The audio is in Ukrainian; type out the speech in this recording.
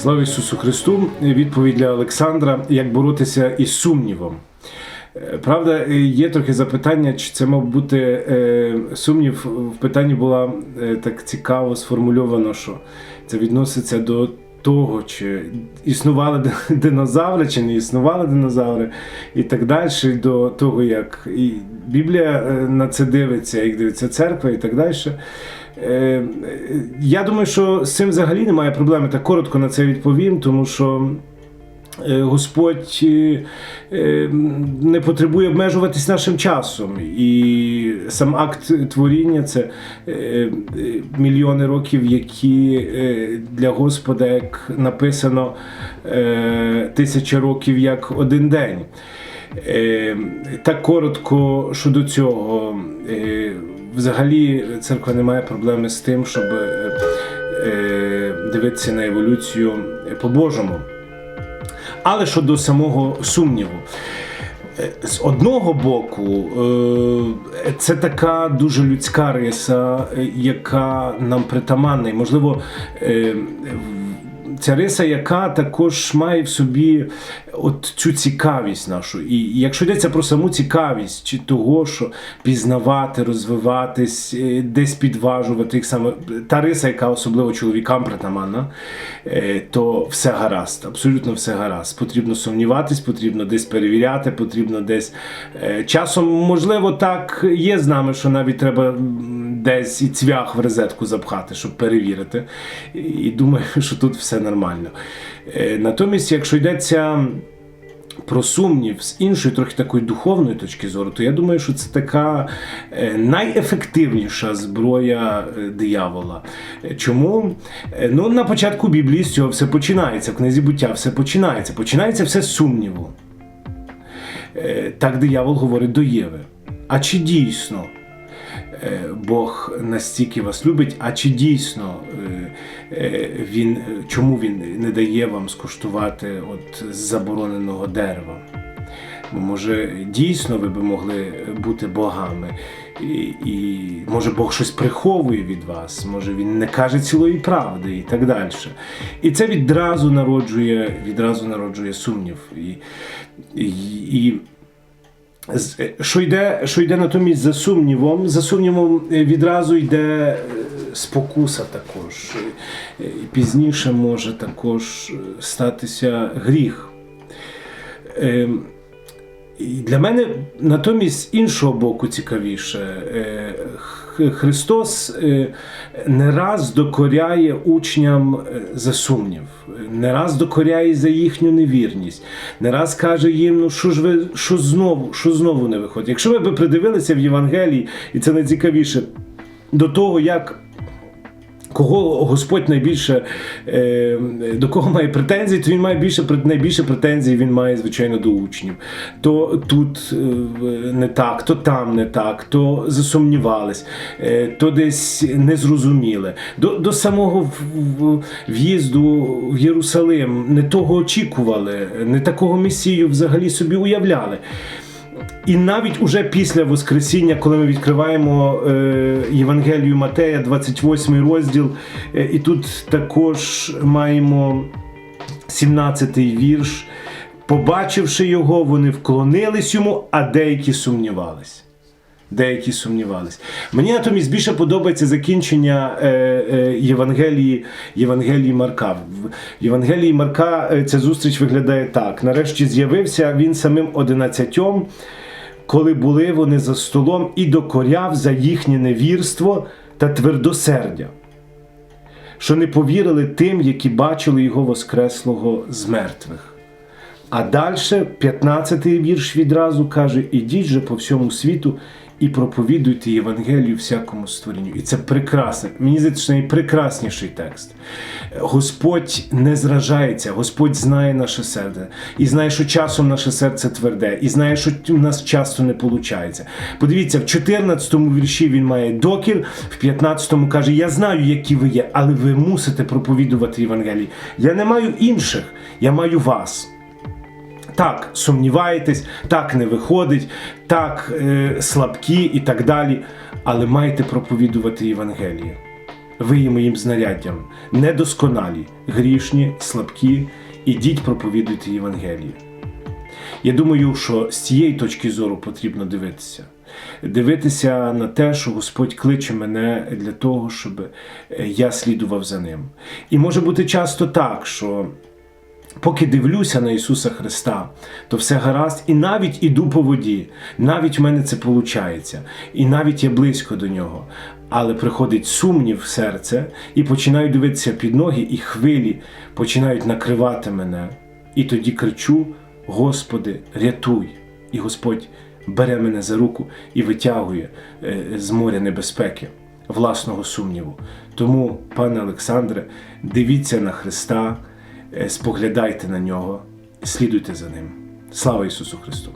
Слава Ісусу Христу! Відповідь для Олександра: як боротися із сумнівом. Е, Правда, е, є трохи запитання, чи це мав бути е, сумнів. В питанні була так цікаво сформульовано, що це відноситься до того, чи існували динозаври, чи не існували динозаври, і так далі, до того, як і Біблія е, на це дивиться, як дивиться церква, і так далі. Е, е, Я думаю, що з цим взагалі немає проблеми. Так коротко на це відповім, тому що. Е, Господь е, е, не потребує обмежуватись нашим часом. І сам акт творіння це мільйони років, які для Господа, як написано, тисяча років як один день. Так коротко щодо цього. Взагалі церква не має проблеми з тим, щоб дивитися на еволюцію по-божому. Але щодо самого сумніву, Е, з одного боку, е, це така дуже людська риса, е, яка нам притаманна. І, можливо, ця риса, яка також має в собі от цю цікавість нашу. І якщо йдеться про саму цікавість чи того, що пізнавати, розвиватись, е, десь підважувати їх саме та риса, яка особливо чоловікам притаманна, е, то все гаразд, абсолютно все гаразд. Потрібно сумніватись, потрібно десь перевіряти, потрібно десь е, часом, можливо, так є з нами, що навіть треба десь і цвях в розетку запхати, щоб перевірити. І думаю, що тут все нормально. Е, Натомість, якщо йдеться про сумнів з іншої, трохи такої духовної точки зору, то я думаю, що це така е, найефективніша зброя е, диявола. Чому? Ну, на початку Біблії з цього все починається, в книзі буття все починається. Починається все з сумніву. Так диявол говорить до Єви. А чи дійсно Бог настільки вас любить, а чи дійсно е, е, він, чому він не дає вам скуштувати от з забороненого дерева? Може, дійсно ви би могли бути богами, і, і може Бог щось приховує від вас, може він не каже цілої правди і так далі. І це відразу народжує, відразу народжує сумнів. І, і, і е, що йде, що йде натомість за сумнівом, за сумнівом е, відразу йде е, спокуса також. Е, І пізніше може також е, статися гріх. Ем, Для мене натомість з іншого боку цікавіше. Христос е, не раз докоряє учням е, за сумнів, не раз докоряє за їхню невірність, не раз каже їм, ну що ж ви, що знову, що знову не виходить. Якщо ви б придивилися в Євангелії, і це найцікавіше, до того, як Кого Господь найбільше е, до кого має претензії, то він має більше найбільше претензій він має, звичайно, до учнів. То тут е, не так, то там не так, то засумнівались, е, то десь не зрозуміли. До, до самого в'їзду в Єрусалим не того очікували, не такого месію взагалі собі уявляли. І навіть уже після Воскресіння, коли ми відкриваємо е, Євангелію Матея, 28 розділ, е, і тут також маємо 17-й вірш. Побачивши його, вони вклонились йому, а деякі сумнівались. Деякі сумнівались. Мені натомість більше подобається закінчення е, е, Євангелії, Євангелії Марка. В Євангелії Марка е, ця зустріч виглядає так: нарешті з'явився він самим одинадцятьом, коли були вони за столом, і докоряв за їхнє невірство та твердосердя, що не повірили тим, які бачили його воскреслого з мертвих. А далі, 15-й вірш відразу каже: ідіть же по всьому світу і проповідуйте Євангелію всякому створінню. І це прекрасне. Мені здається, що найпрекрасніший текст. Господь не зражається, Господь знає наше серце, і знає, що часом наше серце тверде, і знає, що у нас часто не виходить. Подивіться, в 14-му вірші він має докір, в 15-му каже: Я знаю, які ви є, але ви мусите проповідувати Євангелії. Я не маю інших, я маю вас. Так, сумніваєтесь, так не виходить, так е, слабкі і так далі, але маєте проповідувати Євангеліє. ви є моїм знаряддям, недосконалі, грішні, слабкі, ідіть проповідуйте Євангеліє. Я думаю, що з цієї точки зору потрібно дивитися. Дивитися на те, що Господь кличе мене для того, щоб е, я слідував за ним. І може бути часто так, що поки дивлюся на Ісуса Христа, то все гаразд, і навіть іду по воді, навіть в мене це виходить, і навіть я близько до нього. Але приходить сумнів в серце, і починаю дивитися під ноги, і хвилі починають накривати мене. І тоді кричу: Господи, рятуй! І Господь бере мене за руку і витягує е, з моря небезпеки, власного сумніву. Тому, пане Олександре, дивіться на Христа, споглядайте на нього, слідуйте за ним. Слава Ісусу Христу!